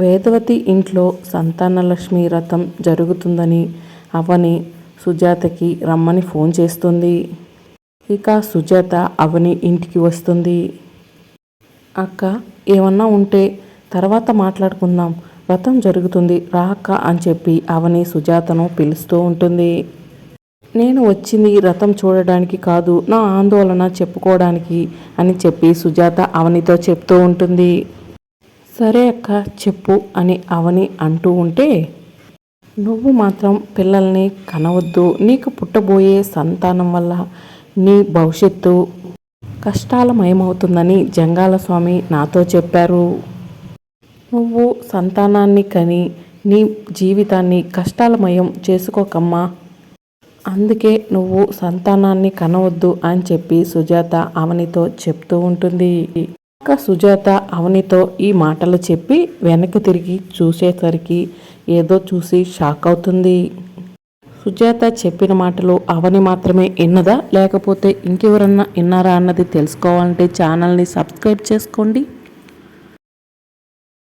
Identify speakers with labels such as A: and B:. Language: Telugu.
A: వేదవతి ఇంట్లో సంతానలక్ష్మి రథం జరుగుతుందని అవని సుజాతకి రమ్మని ఫోన్ చేస్తుంది. ఇక సుజాత అవని ఇంటికి వస్తుంది. అక్క ఏమన్నా ఉంటే తర్వాత మాట్లాడుకుందాం. వ్రతం జరుగుతుంది రా అక్క అని చెప్పి అవని సుజాతను పిలుస్తూ ఉంటుంది. నేను వచ్చింది రథం చూడడానికి కాదు నా ఆందోళన చెప్పుకోవడానికి అని చెప్పి సుజాత అవనితో చెప్తూ ఉంటుంది. సరే అక్క చెప్పు అని అవని అంటూ ఉంటే నువ్వు మాత్రం పిల్లల్ని కనవద్దు నీకు పుట్టబోయే సంతానం వల్ల నీ భవిష్యత్తు కష్టాలమయమవుతుందని జంగాల స్వామి నాతో చెప్పారు. నువ్వు సంతానాన్ని కని నీ జీవితాన్ని కష్టాలమయం చేసుకోకమ్మా. అందుకే నువ్వు సంతానాన్ని కనవద్దు అని చెప్పి సుజాత అవనితో చెప్తూ ఉంటుంది. ఇంకా సుజాత అవనితో ఈ మాటలు చెప్పి వెనక్కి తిరిగి చూసేసరికి ఏదో చూసి షాక్ అవుతుంది. సుజాత చెప్పిన మాటలు అవని మాత్రమే విన్నదా? లేకపోతే ఇంకెవరన్నా విన్నారా అన్నది తెలుసుకోవాలంటే ఛానల్ని సబ్స్క్రైబ్ చేసుకోండి.